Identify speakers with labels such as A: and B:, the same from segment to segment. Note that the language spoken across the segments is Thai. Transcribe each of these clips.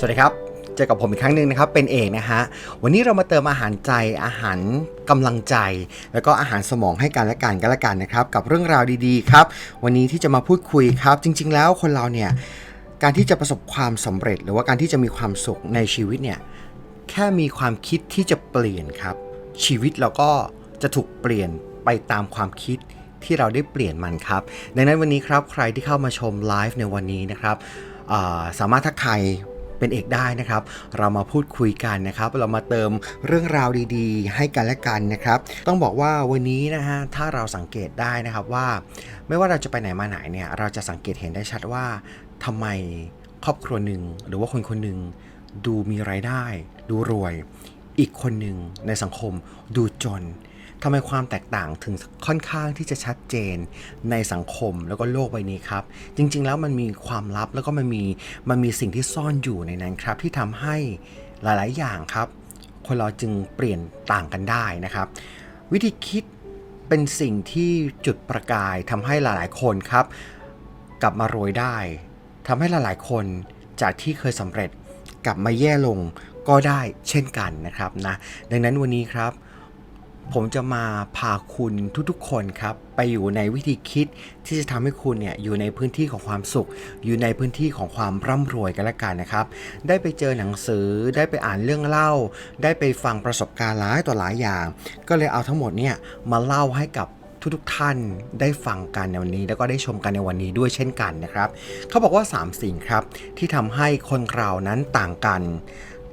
A: สวัสดีครับ เจอกับผมอีกครั้งหนึ่งนะครับ เป็นเอกนะฮะ วันนี้เรามาเติมอาหารใจ อาหารกำลังใจ แล้วก็อาหารสมองให้กันและกันกันและกันนะครับ กับเรื่องราวดีๆครับ วันนี้ที่จะมาพูดคุยครับ จริง ๆ แล้วคนเราเนี่ย การที่จะประสบความสำเร็จ หรือว่าการที่จะมีความสุขในชีวิตเนี่ย แค่มีความคิดที่จะเปลี่ยนครับ ชีวิตเราก็จะถูกเปลี่ยนไปตามความคิดที่เราได้เปลี่ยนมันครับ ดังนั้นวันนี้ครับ ใครที่เข้ามาชมไลฟ์ในวันนี้นะครับสามารถทักทาย เป็นเอกได้นะครับ เรามาพูดคุยกันนะครับ เรามาเติมเรื่องราวดีๆ ให้กันและกันนะครับ ต้องบอกว่าวันนี้นะฮะถ้าเราสังเกตได้นะครับว่า ไม่ว่าเราจะไปไหนมาไหนเนี่ยเราจะสังเกตเห็นได้ชัดว่าทำไมครอบครัวหนึ่งหรือว่าคนคนหนึ่งดูมีรายได้ ดูรวย อีกคนหนึ่งในสังคมดูจน ทำไมความแตกต่างถึงค่อนข้างที่จะชัดเจนในสังคมแล้วก็โลกใบนี้ครับ จริง ๆ แล้วมันมีความลับแล้วก็มันมีมันมีสิ่งที่ซ่อนอยู่ในนั้นครับ ที่ทำให้หลายๆ อย่างครับ คนเราจึงเปลี่ยนต่างกันได้นะครับ วิธีคิดเป็นสิ่งที่จุดประกายทำให้หลายๆ คนครับ กลับมารวยได้ทำให้หลายๆ คนจากที่เคยสำเร็จกลับมาแย่ลงก็ได้เช่นกันนะครับนะดังนั้นวันนี้ครับ ผมจะมาพาคุณทุกๆ คนครับ ไปอยู่ในวิธีคิดที่จะทำให้คุณเนี่ยอยู่ในพื้นที่ของความสุข อยู่ในพื้นที่ของความร่ำรวยกันละกันนะครับ ได้ไปเจอหนังสือ ได้ไปอ่านเรื่องเล่า ได้ไปฟังประสบการณ์หลายต่อหลายอย่าง ก็เลยเอาทั้งหมดเนี่ยมาเล่าให้กับทุกๆท่านได้ฟังกันในวันนี้ แล้วก็ได้ชมกันในวันนี้ด้วยเช่นกันนะครับ เขาบอกว่า 3 สิ่งครับที่ทำให้คนเรานั้นต่างกัน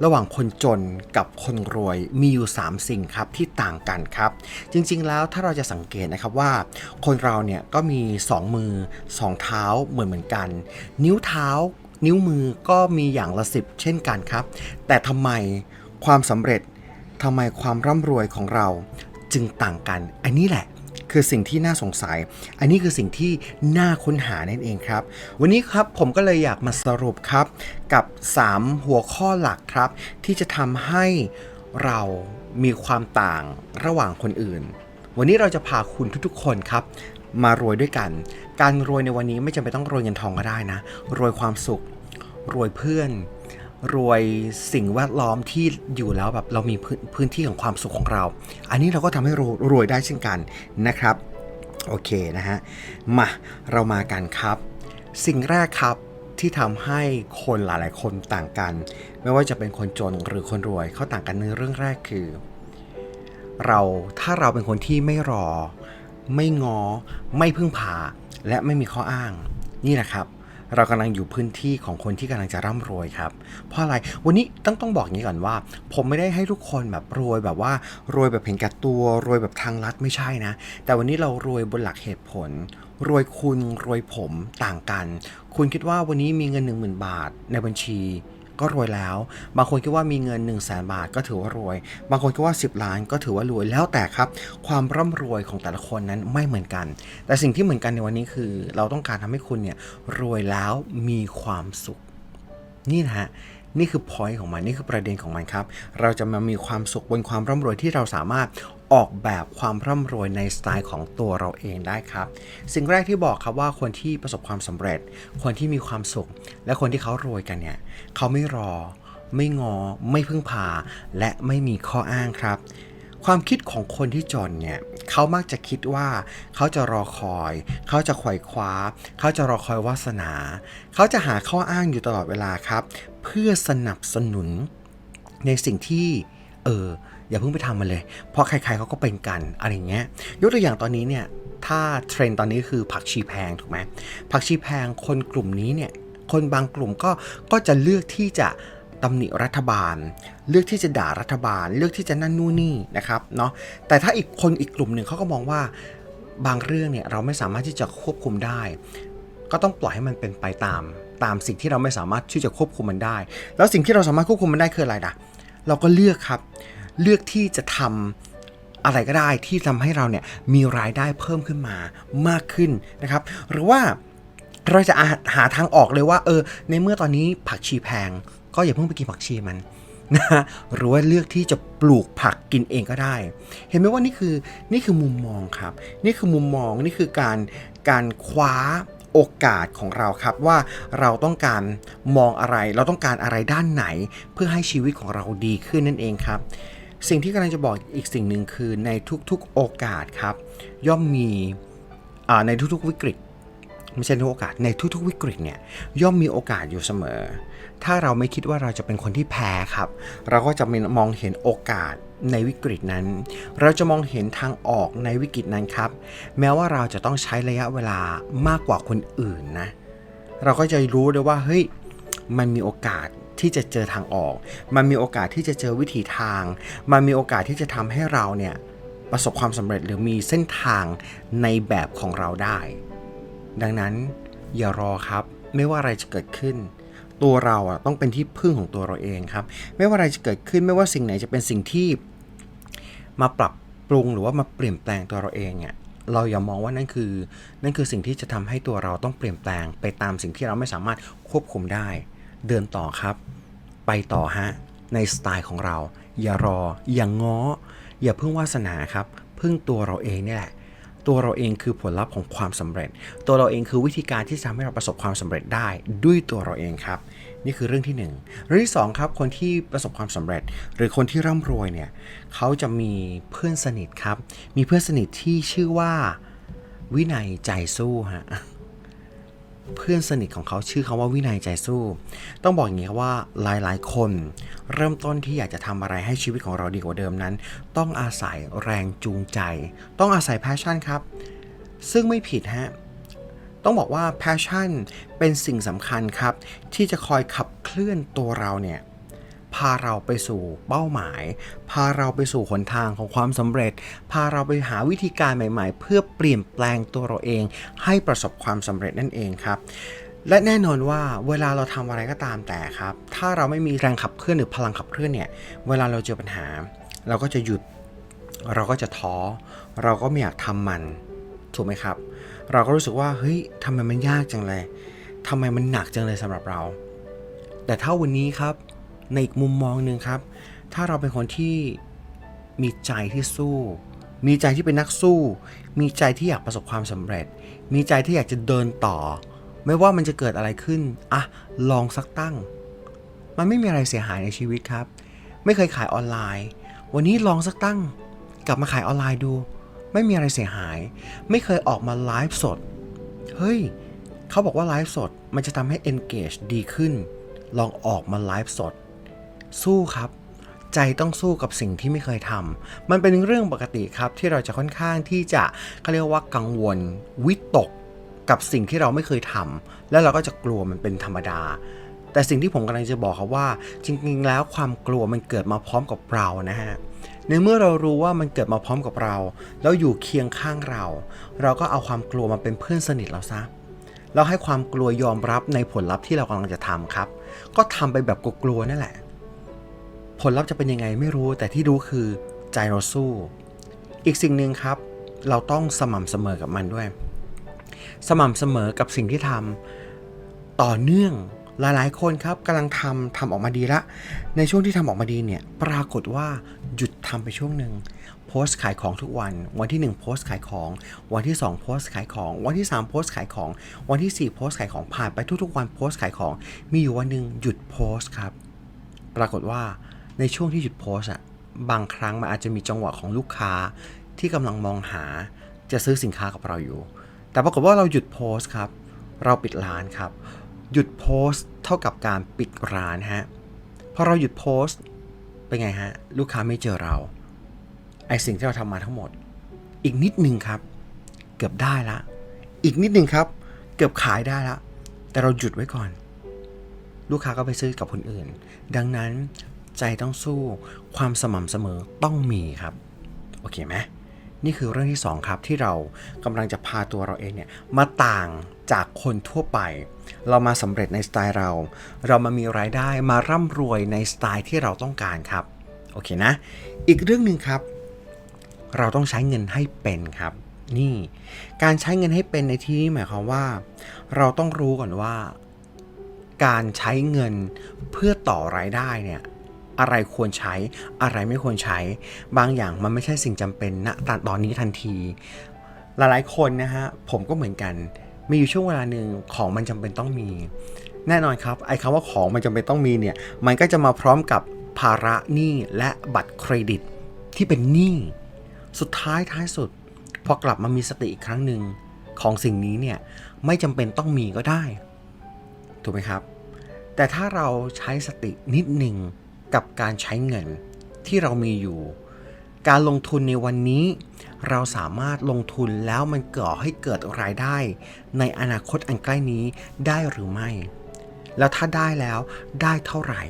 A: ระหว่างคนจนกับคนรวยมีอยู่ 3 สิ่งครับที่ต่างกันครับ จริงๆแล้วถ้าเราจะสังเกตนะครับว่า คนเราเนี่ยก็มี 2 มือ 2 เท้าเหมือนเหมือนกัน นิ้วเท้า นิ้วมือก็มีอย่างละสิบเช่นกันครับ แต่ทำไมความสำเร็จทำไมความร่ำรวยของเราจึงต่างกัน อันนี้แหละ คือสิ่งที่น่าสงสัย อันนี้คือสิ่งที่น่าค้นหานั่นเองครับ วันนี้ครับผมก็เลยอยากมาสรุปครับ กับ 3 หัวข้อหลักครับ ที่จะทำให้เรามีความต่างระหว่างคนอื่น วันนี้เราจะพาคุณทุกๆ คนครับ มารวยด้วยกัน การรวยในวันนี้ไม่จำเป็นต้องรวยเงินทองก็ได้นะ รวยความสุข รวยเพื่อน รวยสิ่งแวดล้อมที่อยู่แล้วแบบเรามีพื้นพื้นที่ของความสุขของเรา อันนี้เราก็ทำให้รวยรวยได้เช่นกันนะครับ โอเคนะฮะ มาเรามากันครับ สิ่งแรกครับที่ทำให้คนหลายๆ คนต่างกัน ไม่ว่าจะเป็นคนจนหรือคนรวยเขาต่างกันในเรื่องแรกคือ เราถ้าเราเป็นคนที่ไม่รอ ไม่งอ ไม่พึ่งพาและไม่มีข้ออ้าง นี่แหละครับ เรากำลังอยู่พื้นที่ของคนที่กำลังจะร่ำรวยครับ เพราะอะไรวันนี้ต้องต้องบอกอย่างนี้ก่อนว่า ผมไม่ได้ให้ทุกคนแบบรวยแบบว่ารวยแบบเห็นแก่ตัวรวยแบบทางลัดไม่ใช่นะ แต่วันนี้เรารวยบนหลักเหตุผล รวยคุณรวยผมต่างกัน คุณคิดว่าวันนี้มีเงิน 1 0,000 บาทในบัญชี ก็รวยแล้ว บางคนคิดว่ามีเงิน 1 0 0 0 0แบาทก็ถือว่ารวย บางคนคิดว่า 10 ล้านก็ถือว่ารวยแล้วแต่ครับ ความร่ำรวยของแต่ละคนนั้นไม่เหมือนกัน แต่สิ่งที่เหมือนกันในวันนี้คือ เราต้องการทำให้คุณเนี่ยรวยแล้วมีความสุข นี่นะฮะนี่คือ point ของมัน นี่คือประเด็นของมันครับ เราจะมามีความสุขบนความร่ำรวยที่เราสามารถ ออกแบบความร่ำรวยในสไตล์ของตัวเราเองได้ครับ สิ่งแรกที่บอกครับว่าคนที่ประสบความสำเร็จ คนที่มีความสุข และคนที่เขารวยกันเนี่ยเขาไม่รอ ไม่งอ ไม่พึ่งพา และไม่มีข้ออ้างครับ ความคิดของคนที่จนเนี่ยเขามักจะคิดว่าเขาจะรอคอย เขาจะขว่คว้า เขาจะรอคอยวาสนา เขาจะหาข้ออ้างอยู่ตลอดเวลาครับ เพื่อสนับสนุนในสิ่งที่เออ อย่าเพิ่งไปทำมันเลย เพราะใครๆเขาก็เป็นกันอะไรเงี้ยยกตัวอย่างตอนนี้เนี่ยถ้าเทรนตอนนี้คือผักชีแพงถูกไหมผักชีแพงคนกลุ่มนี้เนี่ยคนบางกลุ่มก็ก็จะเลือกที่จะตำหนิรัฐบาล เลือกที่จะด่ารัฐบาล เลือกที่จะนั่นนู่นนี่นะครับเนาะแต่ถ้าอีกคนอีกกลุ่มหนึ่งเขาก็มองว่าบางเรื่องเนี่ยเราไม่สามารถที่จะควบคุมได้ ก็ต้องปล่อยให้มันเป็นไปตาม ตามสิ่งที่เราไม่สามารถที่จะควบคุมมันได้ แล้วสิ่งที่เราสามารถควบคุมมันได้คืออะไรล่ะเราก็เลือกครับ เลือกที่จะทำอะไรก็ได้ที่ทำให้เราเนี่ยมีรายได้เพิ่มขึ้นมามากขึ้นนะครับ หรือว่าเราจะอาหาทางออกเลยว่า เออ ในเมื่อตอนนี้ผักชีแพง ก็อย่าเพิ่งไปกินผักชีมันนะฮะหรือว่าเลือกที่จะปลูกผักกินเองก็ได้ เห็นไหมว่านี่คือนี่คือมุมมองครับ นี่คือมุมมองนี่คือการการคว้าโอกาสของเราครับว่าเราต้องการมองอะไร เราต้องการอะไรด้านไหน เพื่อให้ชีวิตของเราดีขึ้นนั่นเองครับ สิ่งที่กำลังจะบอกอีกสิ่งหนึ่งคือในทุกๆโอกาสครับ ย่อมมีในทุกๆวิกฤตไม่ใช่ทุกโอกาสในทุกๆวิกฤตเนี่ยย่อมมีโอกาสอยู่เสมอ ถ้าเราไม่คิดว่าเราจะเป็นคนที่แพ้ครับ เราก็จะมองเห็นโอกาสในวิกฤตนั้น เราจะมองเห็นทางออกในวิกฤตนั้นครับ แม้ว่าเราจะต้องใช้ระยะเวลามากกว่าคนอื่นนะ เราก็จะรู้เลยว่าเฮ้ยมันมีโอกาส ที่จะเจอทางออก มันมีโอกาสที่จะเจอวิถีทาง มันมีโอกาสที่จะทำให้เราเนี่ยประสบความสำเร็จหรือมีเส้นทางในแบบของเราได้ ดังนั้นอย่ารอครับ ไม่ว่าอะไรจะเกิดขึ้น ตัวเราอะต้องเป็นที่พึ่งของตัวเราเองครับ ไม่ว่าอะไรจะเกิดขึ้นไม่ว่าสิ่งไหนจะเป็นสิ่งที่ มาปรับปรุงหรือว่ามาเปลี่ยนแปลงตัวเราเองเนี่ยเราอย่ามองว่านั่นคือ นั่นคือสิ่งที่จะทำให้ตัวเราต้องเปลี่ยนแปลงไปตามสิ่งที่เราไม่สามารถควบคุมได้ เดินต่อครับ ไปต่อฮะ ในสไตล์ของเรา อย่ารอ อย่างง้อ อย่าพึ่งวาสนาครับ พึ่งตัวเราเองนี่แหละ ตัวเราเองคือผลลัพธ์ของความสำเร็จ ตัวเราเองคือวิธีการที่ทำให้เราประสบความสำเร็จได้ด้วยตัวเราเองครับ นี่คือเรื่องที่หนึ่งเรื่องที่สองครับ คนที่ประสบความสำเร็จ หรือคนที่ร่ำรวยเนี่ยเขาจะมีเพื่อนสนิทครับ มีเพื่อนสนิทที่ชื่อว่า วินัยใจสู้ฮะ เพื่อนสนิทของเขาชื่อเขาว่าวินัยใจสู้ ต้องบอกอย่างนี้ครับว่าหลายๆ คน เริ่มต้นที่อยากจะทำอะไรให้ชีวิตของเราดีกว่าเดิมนั้น ต้องอาศัยแรงจูงใจ ต้องอาศัยแพชชั่นครับ ซึ่งไม่ผิดฮะต้องบอกว่าแพชชั่นเป็นสิ่งสำคัญครับ ที่จะคอยขับเคลื่อนตัวเราเนี่ย พาเราไปสู่เป้าหมาย พาเราไปสู่หนทางของความสำเร็จ พาเราไปหาวิธีการใหม่ๆ เพื่อเปลี่ยนแปลงตัวเราเอง ให้ประสบความสำเร็จนั่นเองครับและแน่นอนว่าเวลาเราทำอะไรก็ตามแต่ครับ ถ้าเราไม่มีแรงขับเคลื่อนหรือพลังขับเคลื่อนเนี่ย เวลาเราเจอปัญหา เราก็จะหยุด เราก็จะท้อ เราก็ไม่อยากทำมัน ถูกไหมครับ เราก็รู้สึกว่าเฮ้ยทำไมมันยากจังเลยทำไมมันหนักจังเลยสำหรับเรา แต่ถ้าวันนี้ครับ ในอีกมุมมองหนึ่งครับ ถ้าเราเป็นคนที่มีใจที่สู้ มีใจที่เป็นนักสู้ มีใจที่อยากประสบความสำเร็จ มีใจที่อยากจะเดินต่อ ไม่ว่ามันจะเกิดอะไรขึ้นอะลองสักตั้ง มันไม่มีอะไรเสียหายในชีวิตครับ ไม่เคยขายออนไลน์ วันนี้ลองสักตั้ง กลับมาขายออนไลน์ดู ไม่มีอะไรเสียหาย ไม่เคยออกมาไลฟ์สด เฮ้ยเขาบอกว่าไลฟ์สดมันจะทำให้ engage ดีขึ้น ลองออกมาไลฟ์สด สู้ครับ ใจต้องสู้กับสิ่งที่ไม่เคยทำมันเป็นเรื่องปกติครับที่เราจะค่อนข้างที่จะเขาเรียกว่ากังวล วิตกกับสิ่งที่เราไม่เคยทำแล้วเราก็จะกลัวมันเป็นธรรมดา แต่สิ่งที่ผมกำลังจะบอกครับว่า จริงๆ แล้วความกลัวมันเกิดมาพร้อมกับเรานะฮะในเมื่อเรารู้ว่ามันเกิดมาพร้อมกับเรา แล้วอยู่เคียงข้างเรา เราก็เอาความกลัวมาเป็นเพื่อนสนิทเราซะเราให้ความกลัวยอมรับในผลลัพธ์ที่เรากำลังจะทำครับ ก็ทำไปแบบกลัวๆนั่นแหละ ผลลัพธ์จะเป็นยังไงไม่รู้แต่ที่รู้คือใจเราสู้ อีกสิ่งหนึ่งครับ เราต้องสม่ำเสมอกับมันด้วย สม่ำเสมอกับสิ่งที่ทำต่อเนื่องหลายๆ คนครับกำลังทำทำออกมาดีละ ในช่วงที่ทำออกมาดีเนี่ย ปรากฏว่าหยุดทำไปช่วงหนึ่งโพสต์ขายของทุกวัน วันที่ 1 โพสต์ขายของ วันที่ 2 โพสต์ขายของ วันที่ 3 โพสต์ขายของ วันที่ 4 โพสต์ขายของผ่านไปทุกๆ วันโพสต์ขายของ มีอยู่วันหนึ่งหยุดโพสต์ครับ ปรากฏว่า ในช่วงที่หยุดโพสอะบางครั้งมันอาจจะมีจังหวะของลูกค้าที่กำลังมองหาจะซื้อสินค้ากับเราอยู่ แต่ปรากฏว่าเราหยุดโพสครับ เราปิดร้านครับ หยุดโพสเท่ากับการปิดร้านฮะพอเราหยุดโพสเป็นไงฮะ ลูกค้าไม่เจอเรา ไอสิ่งที่เราทำมาทั้งหมด อีกนิดนึงครับ เกือบได้ละ อีกนิดนึงครับ เกือบขายได้ละ แต่เราหยุดไว้ก่อน ลูกค้าก็ไปซื้อกับคนอื่น ดังนั้น ใจต้องสู้ ความสม่ำเสมอต้องมีครับ โอเคไหมนี่คือเรื่องที่ 2 ครับที่เรากำลังจะพาตัวเราเองเนี่ยมาต่างจากคนทั่วไป เรามาสำเร็จในสไตล์เรา เรามามีรายได้มาร่ำรวยในสไตล์ที่เราต้องการครับ โอเคนะ อีกเรื่องหนึ่งครับ เราต้องใช้เงินให้เป็นครับ นี่ การใช้เงินให้เป็นในที่นี้หมายความว่า เราต้องรู้ก่อนว่า การใช้เงินเพื่อต่อรายได้เนี่ย อะไรควรใช้ อะไรไม่ควรใช้ บางอย่างมันไม่ใช่สิ่งจำเป็นณตอนนี้ทันที หลายๆคนนะฮะผมก็เหมือนกัน มีอยู่ช่วงเวลาหนึ่งของมันจำเป็นต้องมี แน่นอนครับไอ้คำว่าของมันจำเป็นต้องมีเนี่ยมันก็จะมาพร้อมกับภาระหนี้และบัตรเครดิตที่เป็นหนี้สุดท้ายท้ายสุด พอกลับมามีสติอีกครั้งหนึ่งของสิ่งนี้เนี่ยไม่จำเป็นต้องมีก็ได้ ถูกไหมครับ แต่ถ้าเราใช้สตินิดหนึ่ง กับการใช้เงินที่เรามีอยู่ การลงทุนในวันนี้ เราสามารถลงทุนแล้วมันก่อให้เกิดรายได้ ในอนาคตอันใกล้นี้ได้หรือไม่ แล้วถ้าได้แล้วได้เท่าไหร่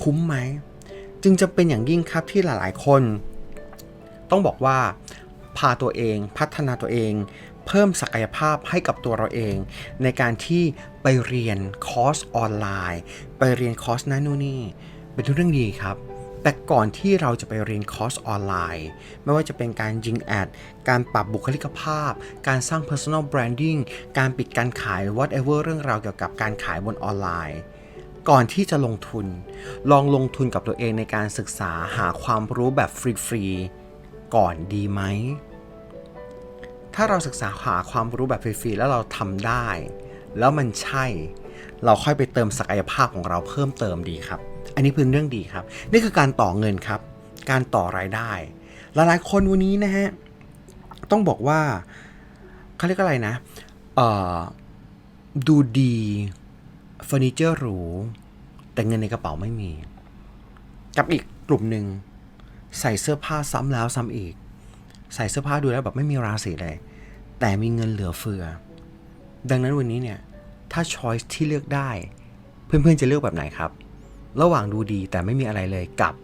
A: คุ้มไหม จึงจะเป็นอย่างยิ่งครับที่หลายๆ คน ต้องบอกว่า พาตัวเองพัฒนาตัวเองเพิ่มศักยภาพให้กับตัวเราเอง ในการที่ไปเรียนคอร์สออนไลน์ ไปเรียนคอร์สนั่นนู่นนี่ เป็นเรื่องดีครับ แต่ก่อนที่เราจะไปเรียนคอร์สออนไลน์ ไม่ว่าจะเป็นการยิงแอด การปรับบุคลิกภาพ การสร้าง personal branding การปิดการขาย whatever เรื่องราวเกี่ยวกับการขายบนออนไลน์ ก่อนที่จะลงทุน ลองลงทุนกับตัวเองในการศึกษาหาความรู้แบบฟรีๆก่อนดีไหมถ้าเราศึกษาหาความรู้แบบฟรีๆแล้วเราทำได้ แล้วมันใช่ เราค่อยไปเติมศักยภาพของเราเพิ่มเติมดีครับ อันนี้เป็นเรื่องดีครับ นี่คือการต่อเงินครับ การต่อรายได้ หลายๆคนวันนี้นะฮะต้องบอกว่าเขาเรียกอะไรนะเอ่อดูดีเฟอร์นิเจอร์หรูแต่เงินในกระเป๋าไม่มี กับอีกกลุ่มหนึ่งใส่เสื้อผ้าซ้ำแล้วซ้ำอีก ใส่เสื้อผ้าดูแล้วแบบไม่มีราศีเลย แต่มีเงินเหลือเฟือ ดังนั้นวันนี้เนี่ย ถ้าช้อยที่เลือกได้ เพื่อนๆจะเลือกแบบไหนครับ ระหว่างดูดีแต่ไม่มีอะไรเลยกับ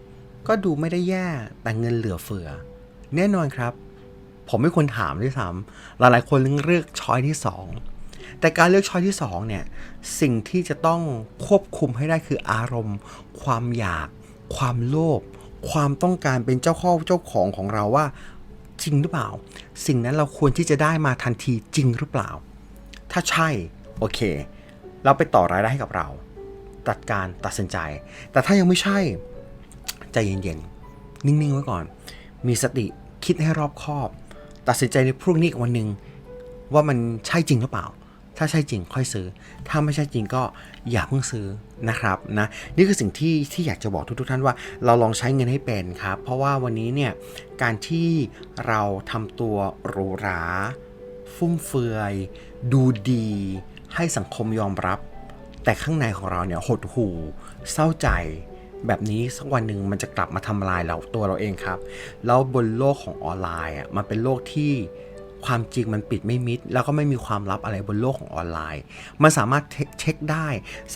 A: ก็ดูไม่ได้แย่แต่เงินเหลือเฟือ แน่นอนครับ ผมไม่ควรถามด้วยซ้ำหลายๆคนเลือกช้อยที่ 2 แต่การเลือกช้อยที่2เนี่ยสิ่งที่จะต้องควบคุมให้ได้คืออารมณ์ ความอยาก ความโลภความต้องการเป็นเจ้าข้อเจ้าของของเราว่าจริงหรือเปล่า สิ่งนั้นเราควรที่จะได้มาทันทีจริงหรือเปล่า ถ้าใช่ โอเค เราไปต่อรายได้ให้กับเรา ตัดการตัดสินใจ แต่ถ้ายังไม่ใช่ ใจเย็นๆ นิ่งๆ ไว้ก่อน มีสติคิดให้รอบคอบ ตัดสินใจในพรุ่งนี้อีกวันหนึ่งว่ามันใช่จริงหรือเปล่า ถ้าใช่จริงค่อยซื้อ ถ้าไม่ใช่จริงก็อย่าเพิ่งซื้อนะครับนะนี่คือสิ่งที่ที่อยากจะบอกทุกๆท่านว่าเราลองใช้เงินให้เป็นครับ เพราะว่าวันนี้เนี่ยการที่เราทำตัวหรูหรา ฟุ่มเฟือย ดูดี ให้สังคมยอมรับ แต่ข้างในของเราเนี่ยหดหู่เศร้าใจแบบนี้สักวันหนึ่งมันจะกลับมาทำลายเราตัวเราเองครับ แล้วบนโลกของออนไลน์อะมันเป็นโลกที่ความจริงมันปิดไม่มิด แล้วก็ไม่มีความลับอะไรบนโลกของออนไลน์ มันสามารถเช็คได้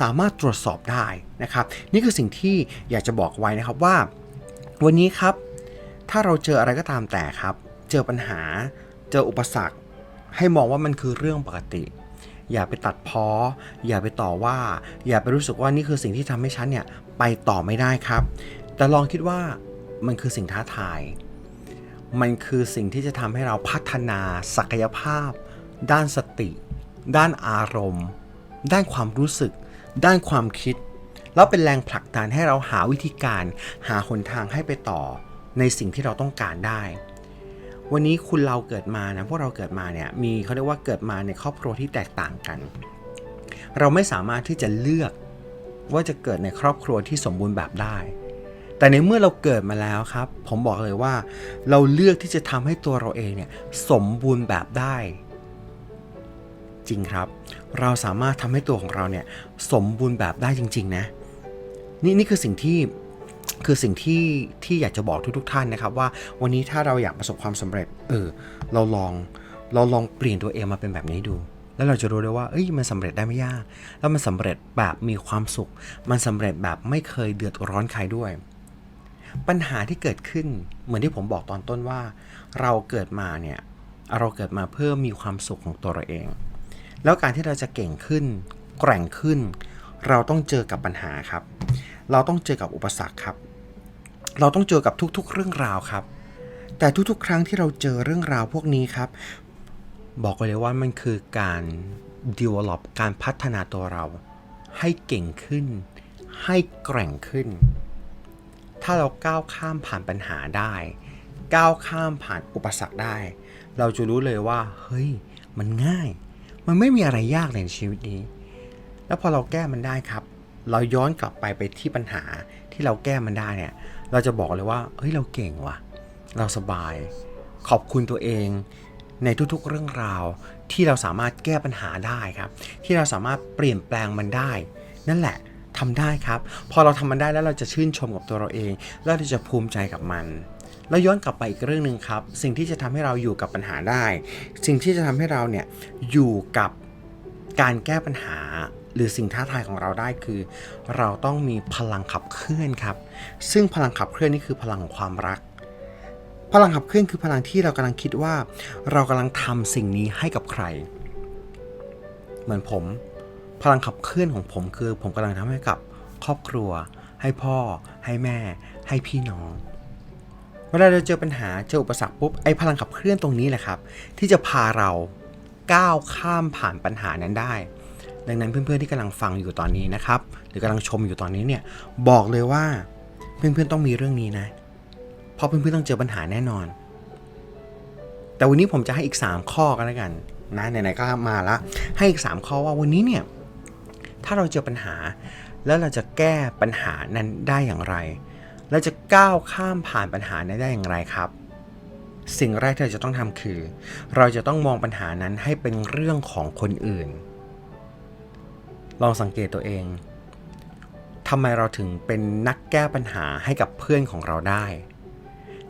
A: สามารถตรวจสอบได้นะครับ นี่คือสิ่งที่อยากจะบอกไว้นะครับว่า วันนี้ครับ ถ้าเราเจออะไรก็ตามแต่ครับ เจอปัญหา เจออุปสรรค ให้มองว่ามันคือเรื่องปกติ อย่าไปตัดพ้อ อย่าไปต่อว่า อย่าไปรู้สึกว่านี่คือสิ่งที่ทำให้ฉันเนี่ยไปต่อไม่ได้ครับ แต่ลองคิดว่ามันคือสิ่งท้าทาย มันคือสิ่งที่จะทำให้เราพัฒนาศักยภาพ ด้านสติ ด้านอารมณ์ ด้านความรู้สึก ด้านความคิด แล้วเป็นแรงผลักดันให้เราหาวิธีการ หาหนทางให้ไปต่อในสิ่งที่เราต้องการได้ วันนี้คุณเราเกิดมานะพวกเราเกิดมาเนี่ยมีเขาเรียกว่าเกิดมาในครอบครัวที่แตกต่างกัน เราไม่สามารถที่จะเลือกว่าจะเกิดในครอบครัวที่สมบูรณ์แบบได้ แต่ในเมื่อเราเกิดมาแล้วครับ ผมบอกเลยว่า เราเลือกที่จะทำให้ตัวเราเองเนี่ยสมบูรณ์แบบได้ จริงครับ เราสามารถทำให้ตัวของเราเนี่ยสมบูรณ์แบบได้จริง ๆ นะ นี่นี่คือสิ่งที่ คือสิ่งที่ที่อยากจะบอกทุกๆท่านนะครับว่าวันนี้ถ้าเราอยากประสบความสำเร็จ เออ เราลองเราลองเปลี่ยนตัวเองมาเป็นแบบนี้ดู แล้วเราจะรู้ได้ว่า เอ้ยมันสำเร็จได้ไม่ยาก แล้วมันสำเร็จแบบมีความสุข มันสำเร็จแบบไม่เคยเดือดร้อนใครด้วย ปัญหาที่เกิดขึ้นเหมือนที่ผมบอกตอนต้นว่า เราเกิดมาเนี่ยเราเกิดมาเพื่อมีความสุขของตัวเราเอง แล้วการที่เราจะเก่งขึ้น แกร่งขึ้น เราต้องเจอกับปัญหาครับ เราต้องเจอกับอุปสรรคครับ เราต้องเจอกับทุกๆ เรื่องราวครับ แต่ทุกๆ ครั้งที่เราเจอเรื่องราวพวกนี้ครับ บอกไว้เลยว่ามันคือการ develop การพัฒนาตัวเรา ให้เก่งขึ้น ให้แกร่งขึ้น ถ้าเราก้าวข้ามผ่านปัญหาได้ ก้าวข้ามผ่านอุปสรรคได้ เราจะรู้เลยว่า เฮ้ย มันง่าย มันไม่มีอะไรยากเลยในชีวิตนี้ แล้วพอเราแก้มันได้ครับ เราย้อนกลับไปไปที่ปัญหาที่เราแก้มันได้เนี่ย เราจะบอกเลยว่าเฮ้ยเราเก่งว่ะ เราสบาย ขอบคุณตัวเองในทุกๆเรื่องราวที่เราสามารถแก้ปัญหาได้ครับ ที่เราสามารถเปลี่ยนแปลงมันได้ นั่นแหละทำได้ครับ พอเราทำมันได้แล้วเราจะชื่นชมกับตัวเราเอง แล้วเราจะภูมิใจกับมัน แล้วย้อนกลับไปอีกเรื่องหนึ่งครับ สิ่งที่จะทำให้เราอยู่กับปัญหาได้ สิ่งที่จะทำให้เราเนี่ยอยู่กับการแก้ปัญหา หรือสิ่งท้าทายของเราได้คือ เราต้องมีพลังขับเคลื่อนครับ ซึ่งพลังขับเคลื่อนนี่คือพลังของความรัก พลังขับเคลื่อนคือพลังที่เรากำลังคิดว่า เรากำลังทำสิ่งนี้ให้กับใคร เหมือนผม พลังขับเคลื่อนของผมคือ ผมกำลังทำให้กับครอบครัว ให้พ่อ ให้แม่ ให้พี่น้องเวลาเราเจอปัญหาเจออุปสรรคปุ๊บไอ้พลังขับเคลื่อนตรงนี้แหละครับ ที่จะพาเราก้าวข้ามผ่านปัญหานั้นได้ ดังนั้นเพื่อนๆที่กำลังฟังอยู่ตอนนี้นะครับ หรือกำลังชมอยู่ตอนนี้เนี่ยบอกเลยว่าเพื่อนๆต้องมีเรื่องนี้นะ เพราะเพื่อนๆต้องเจอปัญหาแน่นอน แต่วันนี้ผมจะให้อีก 3 ข้อกันแล้วกันนะไหนๆก็มาละให้อีก 3 ข้อว่าวันนี้เนี่ยถ้าเราเจอปัญหา แล้วเราจะแก้ปัญหานั้นได้อย่างไรเราจะก้าวข้ามผ่านปัญหานั้นได้อย่างไรครับ สิ่งแรกที่เราจะต้องทำคือ เราจะต้องมองปัญหานั้นให้เป็นเรื่องของคนอื่น ลองสังเกตตัวเองทำไมเราถึงเป็นนักแก้ปัญหาให้กับเพื่อนของเราได้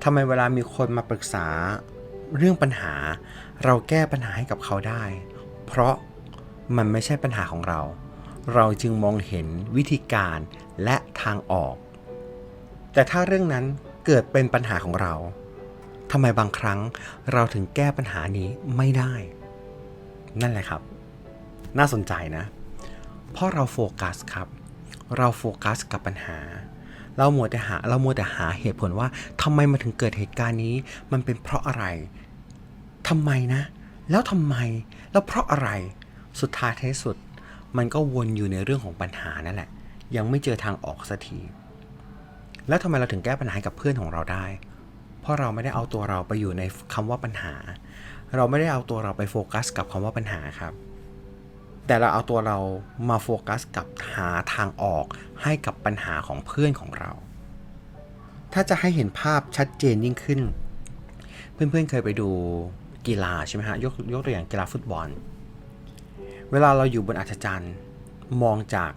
A: ทำไมเวลามีคนมาปรึกษาเรื่องปัญหา เราแก้ปัญหาให้กับเขาได้ เพราะมันไม่ใช่ปัญหาของเรา เราจึงมองเห็นวิธีการและทางออก แต่ถ้าเรื่องนั้นเกิดเป็นปัญหาของเราทำไมบางครั้งเราถึงแก้ปัญหานี้ไม่ได้ นั่นแหละครับ น่าสนใจนะ เพราะเราโฟกัสครับ เราโฟกัสกับปัญหา เรามัวแต่หา เรามัวแต่หาเหตุผลว่าทำไมมาถึงเกิดเหตุการณ์นี้ มันเป็นเพราะอะไรทำไมนะ แล้วทำไม แล้วเพราะอะไร สุดท้ายท้ายสุด มันก็วนอยู่ในเรื่องของปัญหานั่นแหละ ยังไม่เจอทางออกสักที แล้วทำไมเราถึงแก้ปัญหากับเพื่อนของเราได้ เพราะเราไม่ได้เอาตัวเราไปอยู่ในคำว่าปัญหา เราไม่ได้เอาตัวเราไปโฟกัส กับคำว่าปัญหาครับ แต่เราเอาตัวเรามาโฟกัสกับหาทางออกให้กับปัญหาของเพื่อนของเรา ถ้าจะให้เห็นภาพชัดเจนยิ่งขึ้น เพื่อนๆเคยไปดูกีฬาใช่ไหมฮะยกยกตัวอย่างกีฬาฟุตบอล เวลาเราอยู่บนอัศจรรย์มองจาก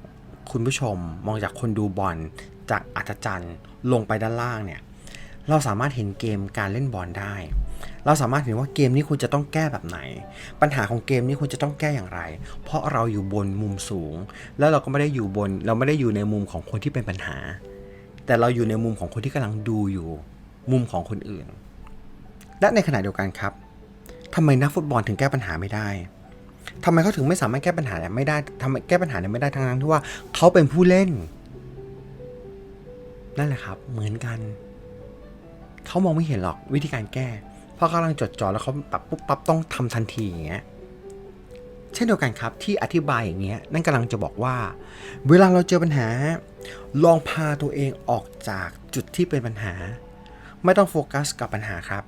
A: คุณผู้ชม มองจากคนดูบอลจากอัศจรรย์ลงไปด้านล่างเนี่ยเราสามารถเห็นเกมการเล่นบอลได้ เราสามารถเห็นว่าเกมนี้คุณจะต้องแก้แบบไหน ปัญหาของเกมนี้คุณจะต้องแก้อย่างไร เพราะเราอยู่บนมุมสูง แล้วเราก็ไม่ได้อยู่บน เราไม่ได้อยู่ในมุมของคนที่เป็นปัญหา แต่เราอยู่ในมุมของคนที่กำลังดูอยู่ มุมของคนอื่น และในขณะเดียวกันครับทำไมนักฟุตบอลถึงแก้ปัญหาไม่ได้ทำไมเขาถึงไม่สามารถแก้ปัญหาไม่ได้ทำไมแก้ปัญหาไม่ได้ทั้งนั้นที่ว่าเขาเป็นผู้เล่น นั่นแหละครับ เหมือนกัน เขามองไม่เห็นหรอกวิธีการแก้ เพราะเขากำลังจดจ่อแล้วเขาปรับปุ๊บปั๊บต้องทำทันทีอย่างเงี้ยเช่นเดียวกันครับที่อธิบายอย่างเงี้ยนั่นกำลังจะบอกว่า เวลาเราเจอปัญหา ลองพาตัวเองออกจากจุดที่เป็นปัญหา ไม่ต้องโฟกัสกับปัญหาครับ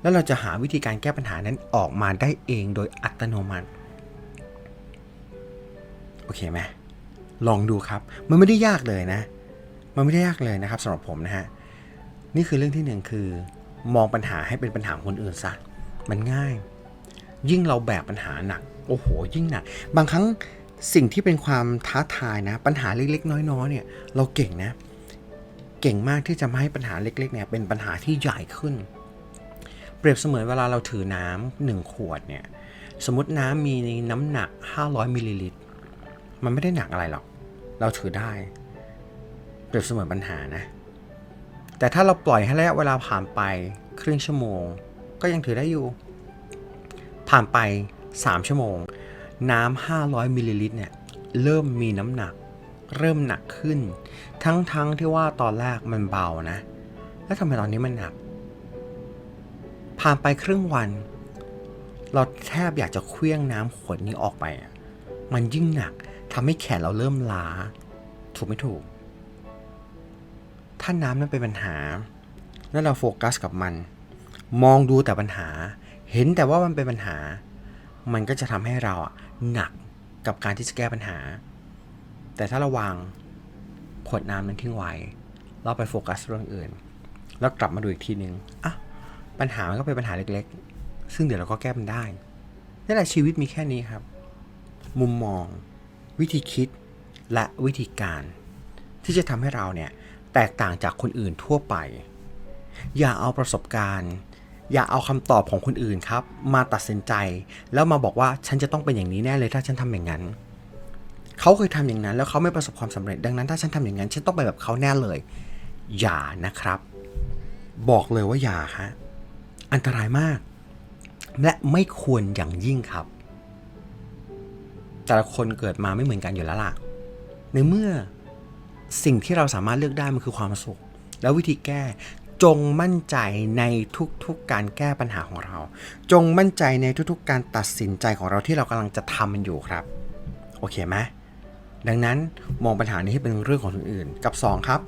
A: แล้วเราจะหาวิธีการแก้ปัญหานั้นออกมาได้เองโดยอัตโนมัติโอเคไหมลองดูครับ มันไม่ได้ยากเลยนะ มันไม่ได้ยากเลยนะครับสำหรับผมนะฮะ นี่คือเรื่องที่หนึ่งคือ มองปัญหาให้เป็นปัญหาคนอื่นซะมันง่าย ยิ่งเราแบกปัญหาหนัก โอ้โห ยิ่งหนัก บางครั้งสิ่งที่เป็นความท้าทายนะ ปัญหาเล็กๆ น้อยๆเนี่ย เราเก่งนะ เก่งมากที่จะมาให้ปัญหาเล็กๆเนี่ยเป็นปัญหาที่ใหญ่ขึ้น เปรียบเสมือนเวลาเราถือน้ำหนึ่งขวดเนี่ย สมมติน้ำมีน้ำหนัก 500มิลลิลิตร มันไม่ได้หนักอะไรหรอก เราถือได้ เปรียบเสมือนปัญหานะ แต่ถ้าเราปล่อยให้ระยะเวลาผ่านไปครึ่งชั่วโมง ก็ยังถือได้อยู่ ผ่านไป 3 ชั่วโมง น้ำ 500มิลลิลิตรเนี่ยเริ่มมีน้ำหนัก เริ่มหนักขึ้น ทั้งๆทที่ว่าตอนแรกมันเบานะ แล้วทำไมตอนนี้มันหนัก ผ่านไปครึ่งวัน เราแทบอยากจะเคลี้ยงน้ำขวดนี้ออกไปอะมันยิ่งหนักทำให้แขนเราเริ่มล้า ถูกไม่ถูก ถ้าน้ำนั้นเป็นปัญหา แล้วเราโฟกัสกับมัน มองดูแต่ปัญหา เห็นแต่ว่ามันเป็นปัญหา มันก็จะทำให้เราอะหนักกับการที่จะแก้ปัญหา แต่ถ้าเราวางขวดน้ำนั้นทิ้งไว้ เราไปโฟกัสเรื่องอื่น แล้วกลับมาดูอีกทีนึงอะปัญหามันก็เป็นปัญหาเล็กๆ ซึ่งเดี๋ยวเราก็แก้มันได้นี่แหละชีวิตมีแค่นี้ครับ มุมมอง วิธีคิดและวิธีการ ที่จะทำให้เราเนี่ย แตกต่างจากคนอื่นทั่วไป อย่าเอาประสบการณ์ อย่าเอาคำตอบของคนอื่นครับ มาตัดสินใจ แล้วมาบอกว่าฉันจะต้องเป็นอย่างนี้แน่เลยถ้าฉันทำอย่างนั้นเขาเคยทำอย่างนั้น แล้วเขาไม่ประสบความสำเร็จดังนั้นถ้าฉันทำอย่างนั้น ฉันต้องไปแบบเขาแน่เลย อย่านะครับ บอกเลยว่าอย่าฮะอันตรายมาก และไม่ควรอย่างยิ่งครับ แต่ละคนเกิดมาไม่เหมือนกันอยู่แล้วล่ะ ในเมื่อ สิ่งที่เราสามารถเลือกได้มันคือความสุข แล้ววิธีแก้จงมั่นใจในทุกๆการแก้ปัญหาของเรา จงมั่นใจในทุกๆ การตัดสินใจของเราที่เรากำลังจะทำมันอยู่ครับ โอเคไหมดังนั้นมองปัญหานี้ให้เป็นเรื่องของคนอื่น กับ 2 ครับ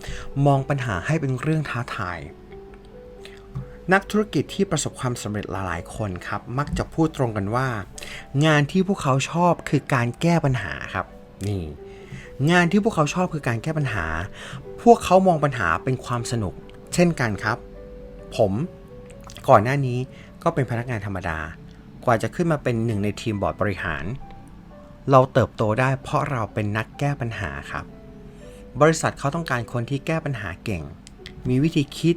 A: มองปัญหาให้เป็นเรื่องท้าทาย นักธุรกิจที่ประสบความสำเร็จหลายๆคนครับ มักจะพูดตรงกันว่า งานที่พวกเขาชอบคือการแก้ปัญหาครับ นี่ งานที่พวกเขาชอบคือการแก้ปัญหา พวกเขามองปัญหาเป็นความสนุก เช่นกันครับ ผมก่อนหน้านี้ก็เป็นพนักงานธรรมดา กว่าจะขึ้นมาเป็นหนึ่งในทีมบอร์ดบริหาร เราเติบโตได้เพราะเราเป็นนักแก้ปัญหาครับ บริษัทเขาต้องการคนที่แก้ปัญหาเก่ง มีวิธีคิด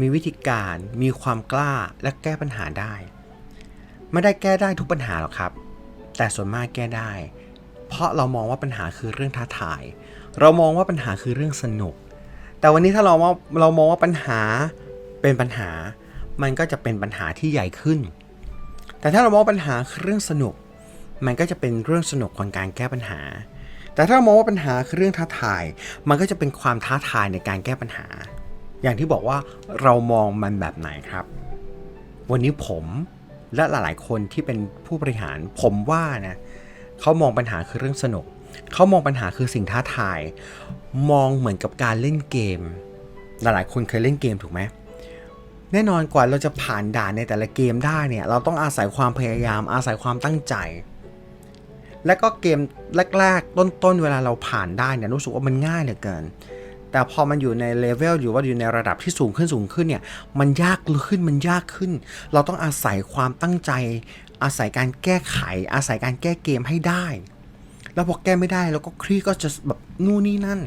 A: มีวิธีการ มีความกล้าและแก้ปัญหาได้ ไม่ได้แก้ได้ทุกปัญหาหรอกครับ แต่ส่วนมากแก้ได้ เพราะเรามองว่าปัญหาคือเรื่องท้าทาย เรามองว่าปัญหาคือเรื่องสนุก แต่วันนี้ถ้าเราว่าเรามองว่าปัญหาเป็นปัญหา มันก็จะเป็นปัญหาที่ใหญ่ขึ้น แต่ถ้าเรามองว่าปัญหาคือเรื่องสนุก มันก็จะเป็นเรื่องสนุกของการแก้ปัญหา แต่ถ้าเรามองว่าปัญหาคือเรื่องท้าทาย มันก็จะเป็นความท้าทายในการแก้ปัญหา อย่างที่บอกว่าเรามองมันแบบไหนครับ วันนี้ผมและหลาย ๆ คนที่เป็นผู้บริหารผมว่านะ เขามองปัญหาคือเรื่องสนุก เขามองปัญหาคือสิ่งท้าทาย มองเหมือนกับการเล่นเกม หลายๆคนเคยเล่นเกมถูกไหมแน่นอนกว่าเราจะผ่านด่านในแต่ละเกมได้เนี่ย เราต้องอาศัยความพยายาม อาศัยความตั้งใจ และก็เกมแรกๆ ต้นๆ เวลาเราผ่านได้เนี่ยรู้สึกว่ามันง่ายเหลือเกิน แต่พอมันอยู่ในเลเวลอยู่ว่าอยู่ในระดับที่สูงขึ้นสูงขึ้นเนี่ยมันยากขึ้นมันยากขึ้น เราต้องอาศัยความตั้งใจ อาศัยการแก้ไข อาศัยการแก้เกมให้ได้ แล้วพอแก้ไม่ได้แล้วก็คลี่ก็จะแบบนู่นนี่นั่น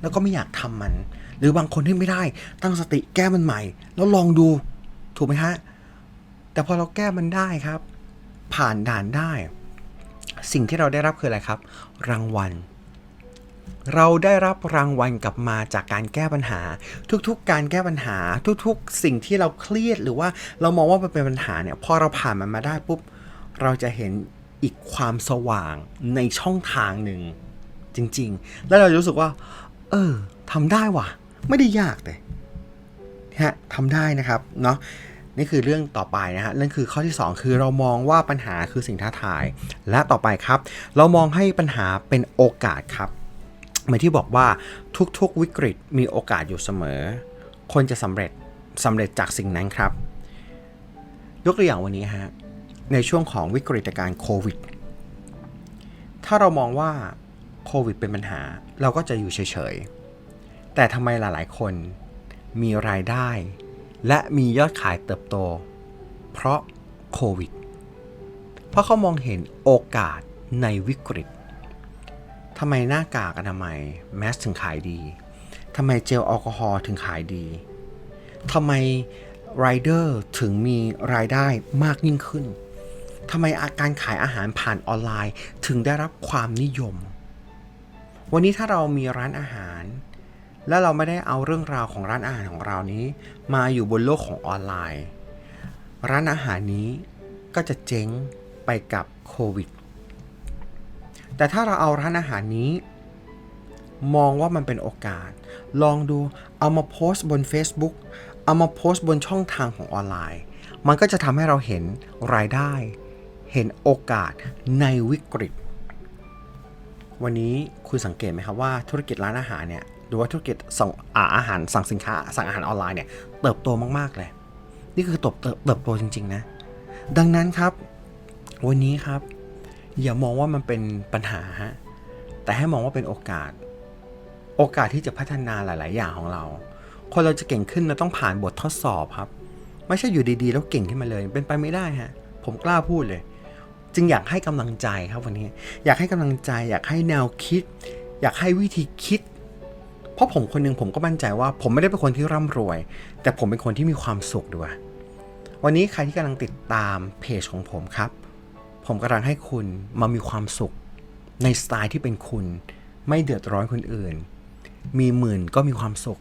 A: แล้วก็ไม่อยากทำมัน หรือบางคนที่ไม่ได้ ตั้งสติแก้มันใหม่ แล้วลองดูถูกไหมฮะแต่พอเราแก้มันได้ครับ ผ่านด่านได้ สิ่งที่เราได้รับคืออะไรครับ รางวัล เราได้รับรางวัลกลับมาจากการแก้ปัญหา ทุกๆ การแก้ปัญหา ทุกๆ สิ่งที่เราเครียดหรือว่าเรามองว่ามันเป็นปัญหาเนี่ยพอเราผ่านมันมาได้ปุ๊บเราจะเห็นอีกความสว่างในช่องทางหนึ่งจริง ๆ แล้วเราจะรู้สึกว่า เออทำได้ว่ะ ไม่ได้ยากเลยฮะทำได้นะครับเนาะนี่คือเรื่องต่อไปนะฮะนั่นคือข้อที่ 2 คือเรามองว่าปัญหาคือสิ่งท้าทาย และต่อไปครับ เรามองให้ปัญหาเป็นโอกาสครับ เหมือนที่บอกว่าทุกๆวิกฤตมีโอกาสอยู่เสมอ คนจะสำเร็จสำเร็จจากสิ่งนั้นครับ ยกตัวอย่างวันนี้ฮะ ในช่วงของวิกฤตการโควิด ถ้าเรามองว่าโควิดเป็นปัญหา เราก็จะอยู่เฉยๆ แต่ทำไมหลายๆ คนมีรายได้ และมียอดขายเติบโต เพราะโควิด เพราะเขามองเห็นโอกาสในวิกฤต ทำไมหน้ากากอนามัยแมสถึงขายดี ทำไมเจลแอลกอฮอล์ถึงขายดีทำไมไรเดอร์ถึงมีรายได้มากยิ่งขึ้นทำไมอาการขายอาหารผ่านออนไลน์ถึงได้รับความนิยม วันนี้ถ้าเรามีร้านอาหาร และเราไม่ได้เอาเรื่องราวของร้านอาหารของเรานี้ มาอยู่บนโลกของออนไลน์ ร้านอาหารนี้ก็จะเจ๊งไปกับโควิด แต่ถ้าเราเอาร้านอาหารนี้ มองว่ามันเป็นโอกาส ลองดูเอามาโพสต์บน Facebook เอามาโพสต์บนช่องทางของออนไลน์ มันก็จะทำให้เราเห็นรายได้ เห็นโอกาสในวิกฤต วันนี้คุณสังเกตไหมครับว่าธุรกิจร้านอาหารเนี่ยหรือว่าธุรกิจส่งอาอาหารสั่งสินค้า สั่งอาหารออนไลน์เนี่ยเติบโตมากๆเลย นี่คือเติบเติบเติบโตจริงๆนะ ดังนั้นครับ วันนี้ครับ อย่ามองว่ามันเป็นปัญหาฮะแต่ให้มองว่าเป็นโอกาส โอกาสที่จะพัฒนาหลาย ๆ อย่างของเรา คนเราจะเก่งขึ้นเราต้องผ่านบททดสอบครับ ไม่ใช่อยู่ดี ๆ แล้วเก่งขึ้นมาเลย เป็นไปไม่ได้ฮะผมกล้าพูดเลย จึงอยากให้กำลังใจครับวันนี้ อยากให้กำลังใจ อยากให้แนวคิด อยากให้วิธีคิด เพราะผมคนหนึงผมก็มั่นใจว่า ผมไม่ได้เป็นคนที่ร่ำรวย แต่ผมเป็นคนที่มีความสุขด้วยวันนี้ใครที่กำลังติดตามเพจของผมครับ ผมกำลังให้คุณมามีความสุข ในสไตล์ที่เป็นคุณ ไม่เดือดร้อนคนอื่น มีหมื่นก็มีความสุข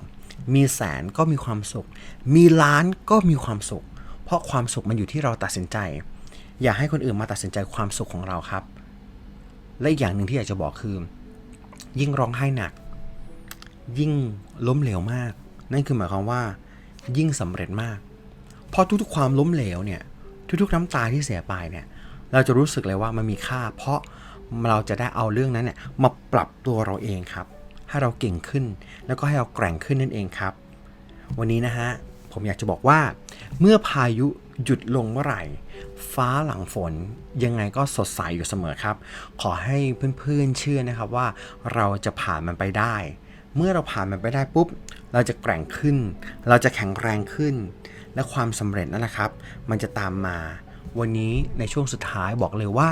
A: มีแสนก็มีความสุข มีล้านก็มีความสุข เพราะความสุขมันอยู่ที่เราตัดสินใจ อย่าให้คนอื่นมาตัดสินใจความสุขของเราครับ และอีกอย่างหนึ่งที่อยากจะบอกคือ ยิ่งร้องไห้หนัก ยิ่งล้มเหลวมาก นั่นคือหมายความว่า ยิ่งสำเร็จมาก เพราะทุกๆความล้มเหลวเนี่ยทุกๆน้ำตาที่เสียไปเนี่ย เราจะรู้สึกเลยว่ามันมีค่า เพราะเราจะได้เอาเรื่องนั้นเนี่ยมาปรับตัวเราเองครับ ให้เราเก่งขึ้น แล้วก็ให้เราแกร่งขึ้นนั่นเองครับ วันนี้นะฮะผมอยากจะบอกว่า เมื่อพายุหยุดลงเมื่อไหร่ ฟ้าหลังฝนยังไงก็สดใสอยู่เสมอครับ ขอให้เพื่อนๆเชื่อนะครับว่าเราจะผ่านมันไปได้ เมื่อเราผ่านมันไปได้ปุ๊บ เราจะแกร่งขึ้น เราจะแข็งแรงขึ้น และความสำเร็จนั่นแหละครับ มันจะตามมา วันนี้ในช่วงสุดท้ายบอกเลยว่า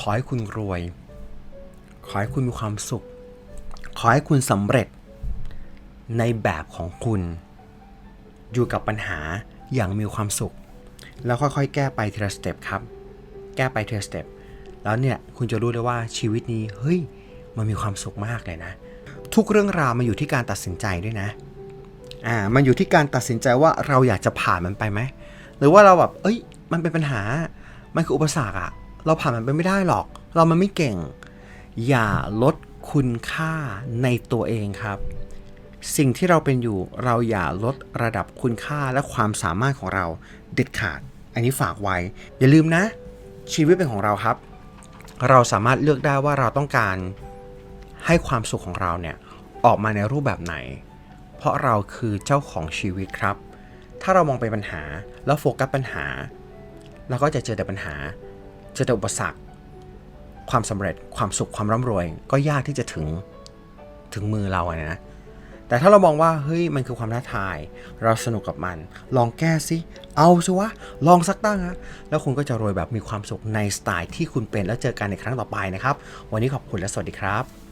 A: ขอให้คุณรวย ขอให้คุณมีความสุข ขอให้คุณสำเร็จ ในแบบของคุณ อยู่กับปัญหาอย่างมีความสุข แล้วค่อยๆ แก้ไปทีละสเต็ปครับ แก้ไปทีละสเต็ปแล้วเนี่ยคุณจะรู้เลยว่าชีวิตนี้เฮ้ยมันมีความสุขมากเลยนะ ทุกเรื่องราวมันอยู่ที่การตัดสินใจด้วยนะอ่ามันอยู่ที่การตัดสินใจว่าเราอยากจะผ่านมันไปไหมหรือว่าเราแบบเอ้ย มันเป็นปัญหา มันคืออุปสรรคอะเราผ่านมันไปไม่ได้หรอก เรามันไม่เก่ง อย่าลดคุณค่าในตัวเองครับ สิ่งที่เราเป็นอยู่เราอย่าลดระดับคุณค่าและความสามารถของเราเด็ดขาด อันนี้ฝากไว้ อย่าลืมนะ ชีวิตเป็นของเราครับ เราสามารถเลือกได้ว่าเราต้องการให้ความสุขของเราเนี่ยออกมาในรูปแบบไหน เพราะเราคือเจ้าของชีวิตครับ ถ้าเรามองไปปัญหาแล้วโฟกัสปัญหา เราก็จะเจอแต่ปัญหา เจอแต่อุปสรรค ความสำเร็จ ความสุข ความร่ำรวย ก็ยากที่จะถึง ถึงมือเราอะนะ แต่ถ้าเรามองว่า เฮ้ย มันคือความท้าทาย เราสนุกกับมัน ลองแก้สิ เอาสิวะ ลองสักตั้งฮะ แล้วคุณก็จะรวยแบบมีความสุขในสไตล์ที่คุณเป็น แล้วเจอกันในครั้งต่อไปนะครับ วันนี้ขอบคุณและสวัสดีครับ